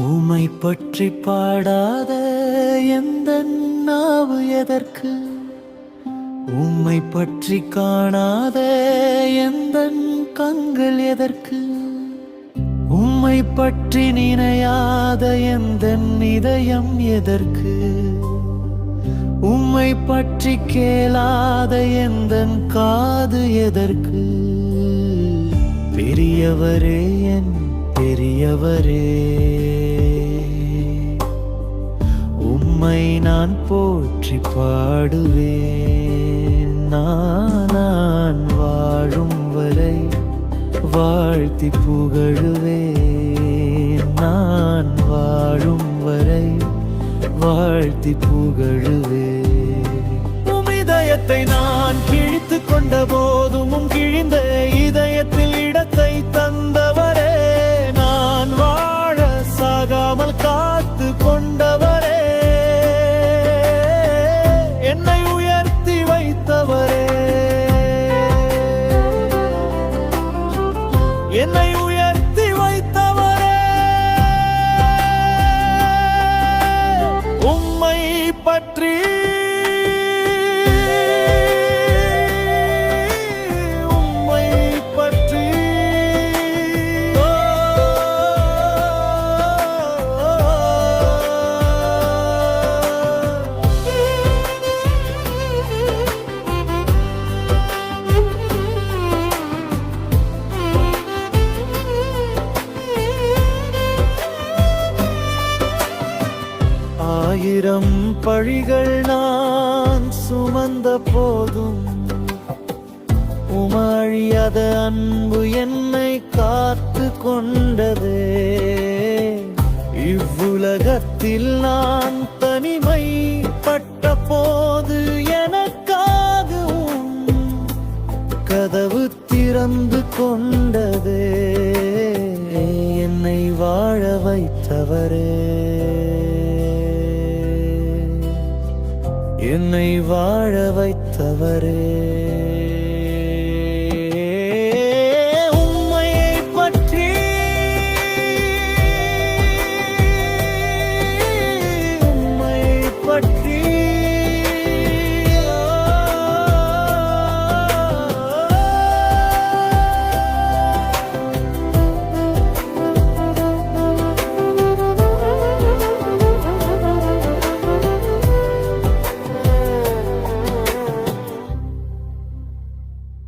உம்மை பற்றி பாடாத எந்த நாவு எதற்கு? உம்மை பற்றி காணாத எந்த கண்கள் எதற்கு? உம்மை பற்றி நினையாத எந்த இதயம் எதற்கு? உம்மை பற்றி கேளாத எந்த காது எதற்கு? பெரியவரே என் பெரியவரே உம்மை நான் போற்றி பாடுவேன். நான் நான் வாழும் வரை வாழ்த்தி புகழுவேன். நான் வாழும் வரை வாழ்த்தி புகழுவேன். உமிதயத்தை நான் வைத்தவரே. உம்மை பற்றி ஆயிரம் பழிகள் நான் சுமந்த போதும். உமாழியாத அன்பு என்னை காத்து கொண்டதே. இவ்வுலகத்தில் நான் தனிமைப்பட்ட போது எனக்காகவும் கதவு திறந்து கொண்டதே. என்னை வாழ வைத்தவரே. என்னை வாழ வைத்தவரே.